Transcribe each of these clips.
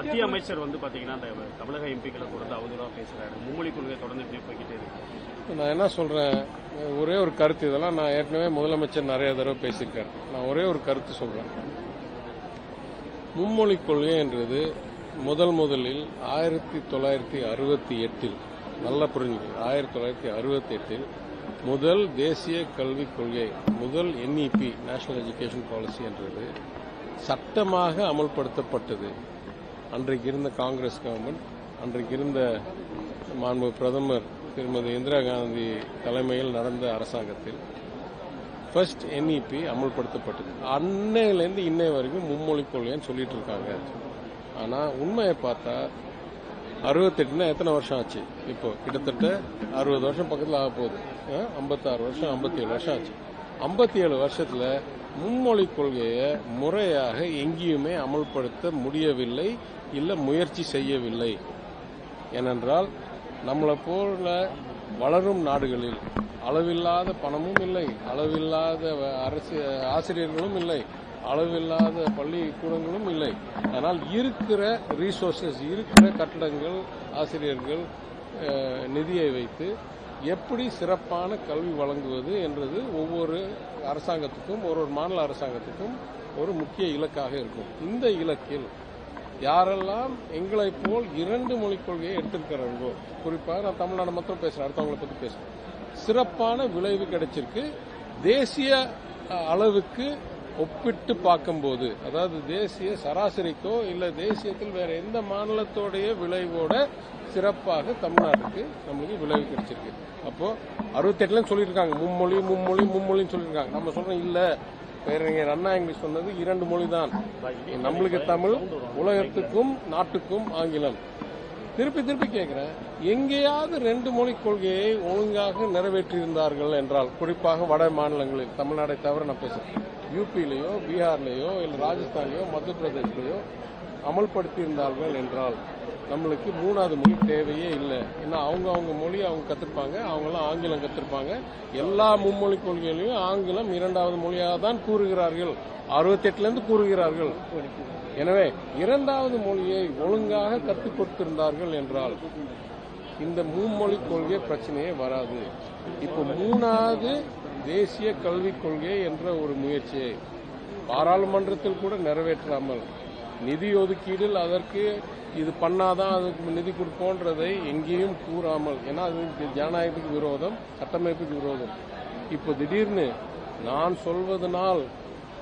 மத்திய அமைச்சர் வந்து பாத்தீங்கன்னா இந்த தமிழக எம்பிக்களை தொடர்ந்து அவதூறா பேசுறாரு. மும்மொழி கொள்கை தொடர்ந்து இப்படியே போய்கிட்டே இருக்கு. நான் என்ன சொல்றேன்? ஒரே ஒரு கருத்து இதெல்லாம் நான் ஏற்கனவே முதலமைச்சர் நிறைய தடவை பேசியிருக்காரு. நான் ஒரே ஒரு கருத்து சொல்றேன். மும்மொழி கொள்கை என்றது முதல் முதலில் ஆயிரத்தி தொள்ளாயிரத்தி அறுபத்தி எட்டில் நல்லா புரிஞ்சுங்க ஆயிரத்தி தொள்ளாயிரத்தி அறுபத்தி எட்டில் முதல் தேசிய கல்விக் கொள்கை முதல் என்இபி நேஷனல் எஜுகேஷன் பாலிசி என்றது சட்டமாக அமல்படுத்தப்பட்டது. அன்றைக்கு இருந்த காங்கிரஸ் கவர்மெண்ட் அன்றைக்கு இருந்த மாண்பு பிரதமர் திருமதி இந்திரா காந்தி தலைமையில் நடந்த அரசாங்கத்தில் ஃபர்ஸ்ட் என்இபி அமல்படுத்தப்பட்டது. அன்னையிலேருந்து இன்னை வரைக்கும் மும்மொழி கொள்கைன்னு சொல்லிட்டு இருக்காங்க. ஆனால் உண்மையை பார்த்தா அறுபத்தெட்டுனா எத்தனை வருஷம் ஆச்சு? இப்போ கிட்டத்தட்ட அறுபது வருஷம் பக்கத்தில் ஆக போகுது ஐம்பத்தாறு வருஷம் ஐம்பத்தி ஏழு வருஷம் ஆச்சு. ஐம்பத்தி ஏழு வருஷத்தில் மும்மொழி கொள்கையை முறையாக எங்கேயுமே அமல்படுத்த முடியவில்லை இல்லை முயற்சி செய்யவில்லை. ஏனென்றால் நம்மளை போல வளரும் நாடுகளில் அளவில்லாத பணமும் இல்லை அளவில்லாத அரசு ஆசிரியர்களும் இல்லை அளவில்லாத பள்ளிக்கூடங்களும் இல்லை. ஆனால் இருக்கிற ரீசோர்சஸ் இருக்கிற கட்டடங்கள் ஆசிரியர்கள் நிதியை வைத்து எப்படி சிறப்பான கல்வி வழங்குவது என்றது ஒவ்வொரு அரசாங்கத்துக்கும் ஒரு ஒரு மாநில அரசாங்கத்துக்கும் ஒரு முக்கிய இலக்காக இருக்கும். இந்த இலக்கில் யாரெல்லாம் எங்களைப் போல் இரண்டு மொழிக் கொள்கையை எடுத்திருக்கிறார்களோ குறிப்பாக நான் தமிழ்நாடு மட்டும் பேசுறேன் அடுத்தவங்களை பற்றி பேசுறேன். சிறப்பான விளைவு கிடைச்சிருக்கு. தேசிய அளவுக்கு ஒப்பிட்டு பார்க்கும்போது அதாவது தேசிய சராசரிக்கோ இல்லை தேசியத்தில் வேற எந்த மாநிலத்தோடைய விளைவோட சிறப்பாக தமிழ்நாட்டுக்கு நம்மளுக்கு விளைவு கிடைச்சிருக்கு. அப்போ அறுபத்தெட்டுல சொல்லியிருக்காங்க. மும்மொழி மும்மொழி மும்மொழின்னு சொல்லியிருக்காங்க. நம்ம சொல்றோம் இல்ல. பேரறிஞர் அண்ணா இங்கிலீஷ் சொன்னது இரண்டு மொழி தான் நம்மளுக்கு தமிழ் உலகத்துக்கும் நாட்டுக்கும் ஆங்கிலம். திருப்பி திருப்பி கேட்கிறேன் எங்கேயாவது ரெண்டு மொழி கொள்கையை ஒழுங்காக நிறைவேற்றியிருந்தார்கள் என்றால் குறிப்பாக வட மாநிலங்களில் தமிழ்நாடை தவிர நான் பேசுறேன் யூபியிலேயோ பீகார்லேயோ இல்லை ராஜஸ்தான்லயோ மத்திய பிரதேஷ்லயோ அமல்படுத்தியிருந்தார்கள் என்றால் நம்மளுக்கு மூணாவது மொழி தேவையே இல்லை. ஏன்னா அவங்க அவங்க மொழி அவங்க கற்றுப்பாங்க அவங்களாம் ஆங்கிலம் கத்திருப்பாங்க எல்லா மும்மொழி கொள்கைகளையும் ஆங்கிலம் இரண்டாவது மொழியாக தான் கூறுகிறார்கள். அறுபத்தெட்டுலேருந்து கூறுகிறார்கள். எனவே இரண்டாவது மொழியை ஒழுங்காக கற்றுக் கொடுத்திருந்தார்கள் என்றால் இந்த மும்மொழி கொள்கை பிரச்சனையே வராது. இப்போ மூணாவது தேசிய கல்விக் கொள்கை என்ற ஒரு முயற்சியை பாராளுமன்றத்தில் கூட நிறைவேற்றாமல் நிதி ஒதுக்கீடில் அதற்கு இது பண்ணாதான் அதுக்கு நிதி கொடுப்போன்றதை எங்கேயும் கூறாமல் ஏன்னா அது ஜனநாயகத்துக்கு விரோதம் கட்டமைப்புக்கு விரோதம். இப்போ திடீர்னு நான் சொல்வதனால்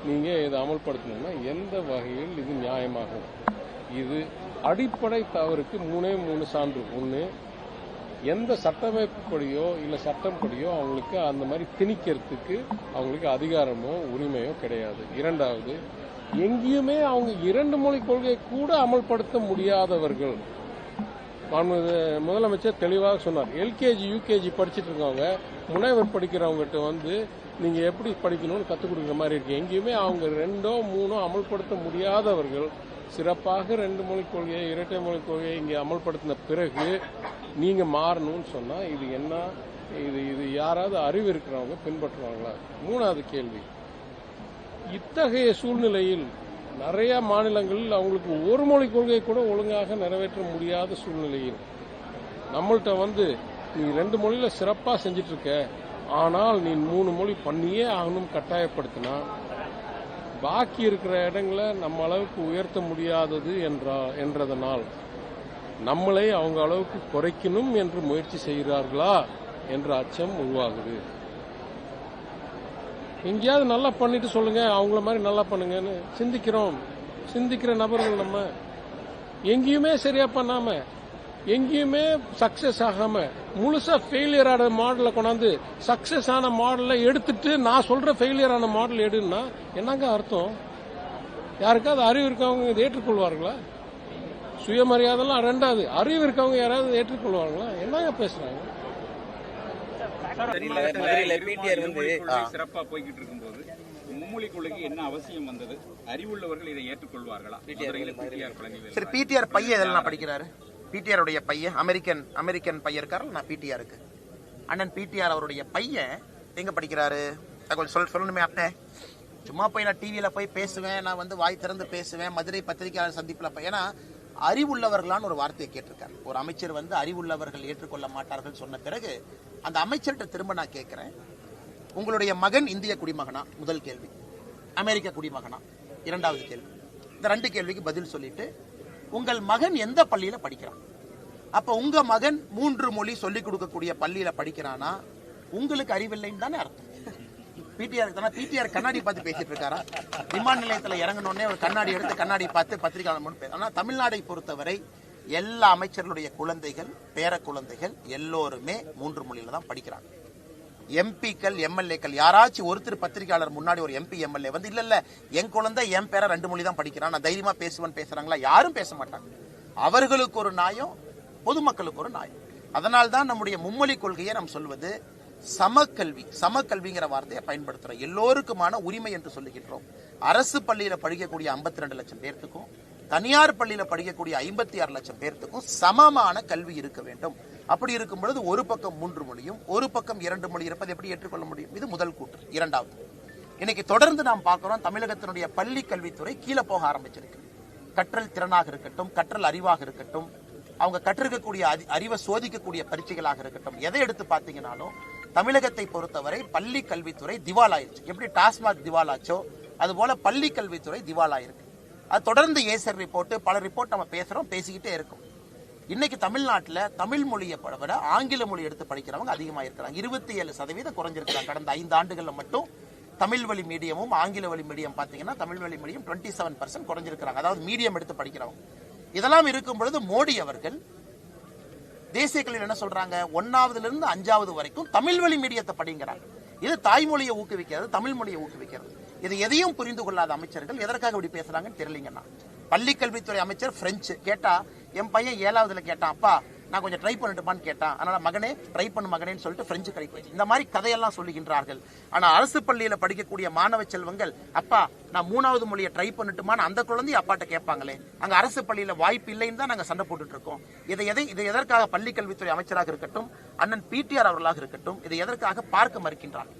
நீங்கள் இதை அமல்படுத்தணும்னா எந்த வகையில் இது நியாயமாகும்? இது அடிப்படை தவறுக்கு மூணே மூணு சான்று. ஒன்று எந்த சட்டமைப்புப்படியோ இல்லை சட்டம் படியோ அவங்களுக்கு அந்த மாதிரி திணிக்கிறதுக்கு அவங்களுக்கு அதிகாரமோ உரிமையோ கிடையாது. இரண்டாவது எங்கேயுமே அவங்க இரண்டு மொழி கொள்கையை கூட அமல்படுத்த முடியாதவர்கள். முதலமைச்சர் தெளிவாக சொன்னார். எல்கேஜி யூகேஜி படிச்சுட்டு இருக்கவங்க முனைவர் படிக்கிறவங்ககிட்ட வந்து நீங்க எப்படி படிக்கணும்னு கத்துக் கொடுக்குற மாதிரி இருக்கு. எங்கேயுமே அவங்க ரெண்டோ மூணோ அமல்படுத்த முடியாதவர்கள் சிறப்பாக ரெண்டு மொழி கொள்கையை இரட்டை மொழி கொள்கையை இங்கே அமல்படுத்தின பிறகு நீங்க மாறணும்னு சொன்னா இது என்ன இது இது யாராவது அறிவு இருக்கிறவங்க பின்பற்றுவாங்களா? மூணாவது கேள்வி. இத்தகைய சூழ்நிலையில் நிறைய மாநிலங்களில் அவங்களுக்கு ஒரு மொழி கொள்கை கூட ஒழுங்காக நிறைவேற்ற முடியாத சூழ்நிலையில் நம்மள்கிட்ட வந்து நீ ரெண்டு மொழியில சிறப்பா செஞ்சிட்டு இருக்க ஆனால் நீ மூணு மொழி பண்ணியே ஆகணும் கட்டாயப்படுத்தினா பாக்கி இருக்கிற இடங்களை நம்ம அளவுக்கு உயர்த்த முடியாதது என்றா என்றதனால் நம்மளை அவங்க அளவுக்கு குறைக்கணும் என்று முயற்சி செய்கிறார்களா? என்ற அச்சம் உருவாகுது. எங்கேயாவது நல்லா பண்ணிட்டு சொல்லுங்க அவங்கள மாதிரி நல்லா பண்ணுங்கன்னு சிந்திக்கிறோம். சிந்திக்கிற நபர்கள் நம்ம. எங்கேயுமே சரியா பண்ணாம எங்கேயுமே சக்சஸ் ஆகாம முழுசா ஃபெயிலியர் ஆன மாடலை கொண்டாந்து சக்சஸ் ஆன மாடலை எடுத்துட்டு நான் சொல்ற ஃபெயிலியர் ஆன மாடல் எடுன்னா என்னங்க அர்த்தம்? யாருக்காவது அறிவு இருக்கவங்க இதை ஏற்றுக்கொள்வார்களா? சுயமரியாதைலாம் ரெண்டாவது அறிவு இருக்கவங்க யாராவது ஏற்றுக்கொள்வாங்களா ஏற்றுக்கொள்வார்களா? என்னங்க பேசுறாங்க? மதுரையில பிடிஆர் வந்து மும்மொழி கொள்கை சிறப்பா போய்கிட்டு இருக்கும்போது மும்மொழி கொள்கைக்கு என்ன அவசியம் வந்தது? அறிவுள்ளவர்கள் இதை ஏற்றுக்கொள்வார்களா? மதுரையில பிடிஆர் பழனிவேல் சரி பிடிஆர் பையன் இதெல்லாம் படிக்கிறாரு? பிடிஆர் உடைய பையன் அமெரிக்கன் அமெரிக்கன் பையன் இருக்காரு நான் பிடிஆருக்கு அண்ணன் பிடிஆர் அவருடைய பையன் எங்க படிக்கிறாரு? கொஞ்சம் சொல் சொல்லணுமே அட்டை சும்மா போய் நான் டிவியில போய் பேசுவேன் நான் வந்து வாய் திறந்து பேசுவேன் மதுரை பத்திரிகையாளர் சந்திப்புல போய். ஏன்னா அறிவுள்ளவர்களான்னு ஒரு வார்த்தையை கேட்டிருக்காரு. ஒரு அமைச்சர் வந்து அறிவுள்ளவர்கள் ஏற்றுக்கொள்ள மாட்டார்கள் சொன்ன பிறகு அந்த அமைச்சர்கிட்ட திரும்ப நான் கேட்கிறேன் உங்களுடைய மகன் இந்திய குடிமகனா? முதல் கேள்வி. அமெரிக்க குடிமகனா? இரண்டாவது கேள்வி. இந்த ரெண்டு கேள்விக்கு பதில் சொல்லிட்டு உங்கள் மகன் எந்த பள்ளியில படிக்கிறான்? அப்ப உங்க மகன் மூன்று மொழி சொல்லிக் கொடுக்கக்கூடிய பள்ளியில படிக்கிறானா? உங்களுக்கு அறிவில்லைன்னு தானே அர்த்தம். பிடிஆர் தானே பிடிஆர் கண்ணாடி பார்த்து பேசிட்டு இருக்காரா? விமான நிலையத்துல இறங்கினோடனே ஒரு கண்ணாடி எடுத்து கண்ணாடி பார்த்து பத்திரிகையாளர் ஆனால் தமிழ்நாடை பொறுத்தவரை எல்லா அமைச்சர்களுடைய குழந்தைகள் பேர குழந்தைகள் எல்லோருமே மூன்று மொழியில தான் படிக்கிறாங்க. எம்பிக்கள் எம்எல்ஏக்கள் யாராச்சும் ஒருத்தர் பத்திரிகையாளர் முன்னாடி ஒரு எம்பி எம்எல்ஏ வந்து இல்ல இல்ல என் குழந்தை என் பேர ரெண்டு மொழி தான் படிக்கிறான் நான் தைரியமா பேசுவேன் பேசுறாங்களா? யாரும் பேச மாட்டாங்க. அவர்களுக்கு ஒரு நியாயம் பொதுமக்களுக்கு ஒரு நியாயம் அதனால்தான் நம்முடைய மும்மொழி கொள்கையை நாம் சொல்வது சமக்கல்வி சமக்கல்விங்கிற வார்த்தையை பயன்படுத்துறோம். எல்லோருக்குமான உரிமை என்று சொல்லுகின்றோம். அரசு பள்ளியில படிக்கக்கூடிய 52 ரெண்டு லட்சம் பேர்த்துக்கும் தனியார் பள்ளியில படிக்கக்கூடிய ஐம்பத்தி ஆறு லட்சம் பேர்த்துக்கும் சமமான கல்வி இருக்க வேண்டும். அப்படி இருக்கும் பொழுது ஒரு பக்கம் மூன்று மொழியும் ஒரு பக்கம் இரண்டு மொழி இருப்பதை எப்படி ஏற்றுக்கொள்ள முடியும்? இது முதல் கூற்று. இரண்டாவது இன்னைக்கு தொடர்ந்து நாம் பார்க்கிறோம் தமிழகத்தினுடைய பள்ளி கல்வித்துறை கீழே போக ஆரம்பிச்சிருக்கு. கற்றல் திறனாக இருக்கட்டும் கற்றல் அறிவாக இருக்கட்டும் அவங்க கற்றிருக்கக்கூடிய அறிவை சோதிக்கக்கூடிய பரீட்சைகளாக இருக்கட்டும் எதை எடுத்து பார்த்தீங்கன்னாலும் தமிழகத்தை பொறுத்தவரை பள்ளி கல்வித்துறை திவாலாயிருச்சு எப்படி டாஸ்மாக் திவாலாச்சோ அதுபோல பள்ளி கல்வித்துறை திவாலாயிருக்கு. அது தொடர்ந்து ஏசர் ரிப்போர்ட் பல ரிப்போர்ட் நம்ம பேசுறோம் பேசிக்கிட்டே இருக்கும். இன்னைக்கு தமிழ்நாட்டில் தமிழ் மொழியை விட ஆங்கில மொழி எடுத்து படிக்கிறவங்க அதிகமாக இருக்கிறாங்க. இருபத்தி ஏழு சதவீதம் குறைஞ்சிருக்கிறாங்க. கடந்த ஐந்து ஆண்டுகளில் மட்டும் தமிழ் வழி மீடியமும் ஆங்கில வழி மீடியம் பார்த்தீங்கன்னா தமிழ் வழி மீடியம் டுவெண்ட்டி செவன் பர்சன்ட் குறைஞ்சிருக்கிறாங்க. அதாவது மீடியம் எடுத்து படிக்கிறவங்க. இதெல்லாம் இருக்கும் பொழுது மோடி அவர்கள் தேசிய கல்வியில் என்ன சொல்றாங்க? ஒன்னாவதுலேருந்து அஞ்சாவது வரைக்கும் தமிழ் வழி மீடியத்தை படிங்கிறாங்க இது தாய்மொழியை ஊக்குவிக்கிறது தமிழ் மொழியை ஊக்குவிக்கிறது. இது எதையும் புரிந்து கொள்ளாத அமைச்சர்கள் எதற்காக இப்படி பேசுறாங்கன்னு தெரியலங்கண்ணா பள்ளி கல்வித்துறை அமைச்சர் பிரெஞ்சு கேட்டா என் பையன் ஏழாவதுல கேட்டான் அப்பா நான் கொஞ்சம் ட்ரை பண்ணட்டுமான்னு கேட்டான். அதனால மகனே ட்ரை பண்ணு மகனேன்னு சொல்லிட்டு பிரெஞ்சு கடைக்கு இந்த மாதிரி கதையெல்லாம் சொல்லுகின்றார்கள். ஆனா அரசு பள்ளியில படிக்கக்கூடிய மாணவ செல்வங்கள் அப்பா நான் மூணாவது மொழியை ட்ரை பண்ணட்டுமான்னு அந்த குழந்தை அப்பாட்ட கேட்பாங்களே. அங்க அரசு பள்ளியில வாய்ப்பு இல்லைன்னு தான் நாங்க சண்டை போட்டுட்டு இருக்கோம். இதை எதை இதை எதற்காக பள்ளி கல்வித்துறை அமைச்சராக இருக்கட்டும் அண்ணன் பிடிஆர் அவர்களாக இருக்கட்டும் இதை எதற்காக பார்க்க மறுக்கின்றார்கள்?